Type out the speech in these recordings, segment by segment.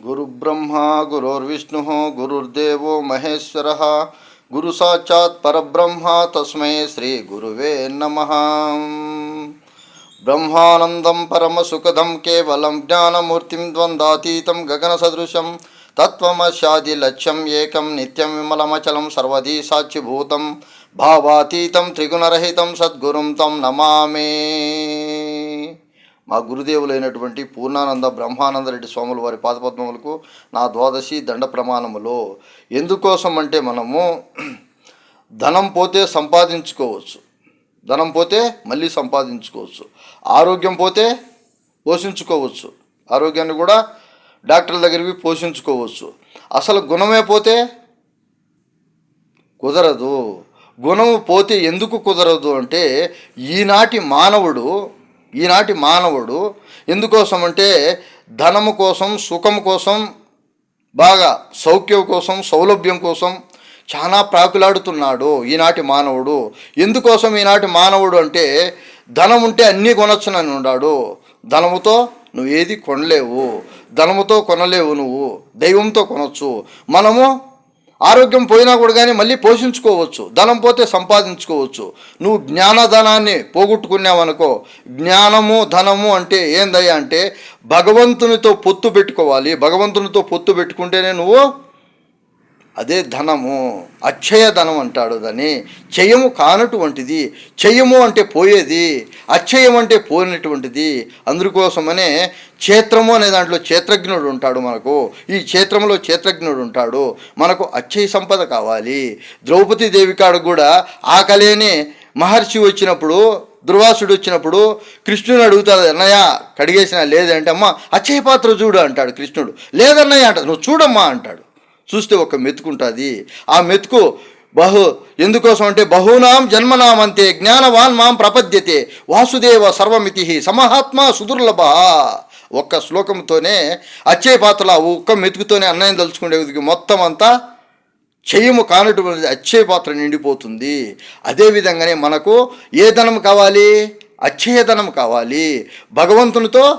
గురుబ్రహ్మ గురుర్విష్ణు గురుర్దేవో మహేశ్వర గురు సాక్షాత్ పరబ్రహ్మ తస్మై శ్రీ గురువే నమ బ్రహ్మానందం పరమసుఖదం కేవలం జ్ఞానమూర్తిం ద్వంద్వాతీతం గగన సదృశం తత్వమశాది లక్ష్యం ఏకం నిత్యం విమలమచలం సర్వదీ సాక్షిభూతం భావాతీతం మా గురుదేవులైనటువంటి పూర్ణానంద బ్రహ్మానంద రెడ్డి స్వాముల వారి పాదపద్మములకు నా ద్వాదశి దండ ప్రమాణములో. ఎందుకోసం అంటే మనము ధనం పోతే సంపాదించుకోవచ్చు. ధనం పోతే మళ్ళీ సంపాదించుకోవచ్చు. ఆరోగ్యం పోతే పోషించుకోవచ్చు. ఆరోగ్యాన్ని కూడా డాక్టర్ల దగ్గరికి పోషించుకోవచ్చు. అసలు గుణమే పోతే కుదరదు. గుణము పోతే ఎందుకు కుదరదు అంటే ఈనాటి మానవుడు ఈనాటి మానవుడు ఎందుకోసం అంటే ధనము కోసం సుఖం కోసం బాగా సౌఖ్యం కోసం సౌలభ్యం కోసం చాలా ప్రాకులాడుతున్నాడు ఈనాటి మానవుడు. ఎందుకోసం ఈనాటి మానవుడు అంటే ధనం ఉంటే అన్నీ కొనొచ్చునని ఉన్నాడు. ధనముతో నువ్వు ఏది కొనలేవు. ధనముతో కొనలేవు నువ్వు. దైవంతో కొనొచ్చు. మనము ఆరోగ్యం పోయినా కూడా కానీ మళ్ళీ పోషించుకోవచ్చు. ధనం పోతే సంపాదించుకోవచ్చు. నువ్వు జ్ఞానధనాన్ని పోగొట్టుకున్నావనుకో జ్ఞానము ధనము అంటే ఏందయ్యా అంటే భగవంతునితో పొత్తు పెట్టుకోవాలి. భగవంతునితో పొత్తు పెట్టుకుంటేనే నువ్వు అదే ధనము అక్షయ ధనం అంటాడు దాన్ని. చెయ్యము కానటువంటిది చెయ్యము అంటే పోయేది అక్షయం అంటే పోయినటువంటిది. అందుకోసమనే క్షేత్రము అనే దాంట్లో క్షేత్రజ్ఞుడు ఉంటాడు మనకు. ఈ క్షేత్రంలో క్షేత్రజ్ఞుడు ఉంటాడు. మనకు అక్షయ సంపద కావాలి. ద్రౌపది దేవి కాడు కూడా ఆకలేని మహర్షి వచ్చినప్పుడు దుర్వాసుడు వచ్చినప్పుడు కృష్ణుని అడుగుతాడు అన్నయ్య కడిగేసిన లేదంటే అమ్మ అక్షయ పాత్ర చూడు అంటాడు కృష్ణుడు. లేదన్నయ్య అంటాడు. నువ్వు చూడమ్మా అంటాడు. చూస్తే ఒక మెతుకుంటుంది. ఆ మెతుకు బహు ఎందుకోసం అంటే బహూనాం జన్మనామంతే జ్ఞానవాన్ మాం ప్రపద్యతే. వాసుదేవ సర్వమితి సమహాత్మ సుదుర్లభ. ఒక్క శ్లోకంతోనే అచ్చే పాత్రల ఒక్క మెతుకుతోనే అన్నయం తలుచుకునే మొత్తం అంతా చెయ్యము కానటువంటి అచ్చయ పాత్ర నిండిపోతుంది. అదేవిధంగానే మనకు ఏ ధనం కావాలి? అక్షయ ధనం కావాలి. భగవంతునితో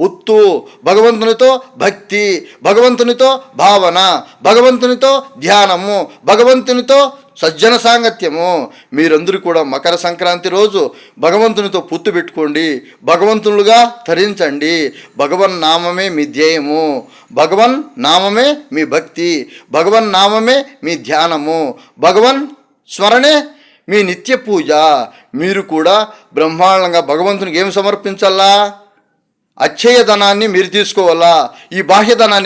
పొత్తు భగవంతునితో భక్తి భగవంతునితో భావన భగవంతునితో ధ్యానము భగవంతునితో సజ్జన సాంగత్యము. మీరందరూ కూడా మకర సంక్రాంతి రోజు భగవంతునితో పుత్తు పెట్టుకోండి. భగవంతులుగా ధరించండి భగవన్ నామమే మీ ధ్యేయము. భగవన్ నామమే మీ భక్తి. భగవన్ నామమే మీ ధ్యానము. భగవన్ స్మరణే మీ నిత్య పూజ. మీరు కూడా బ్రహ్మాండంగా భగవంతునికి ఏం సమర్పించాలా? అక్షయ ధనాన్ని మీరు తీసుకోవాలా? ఈ బాహ్యధనాన్ని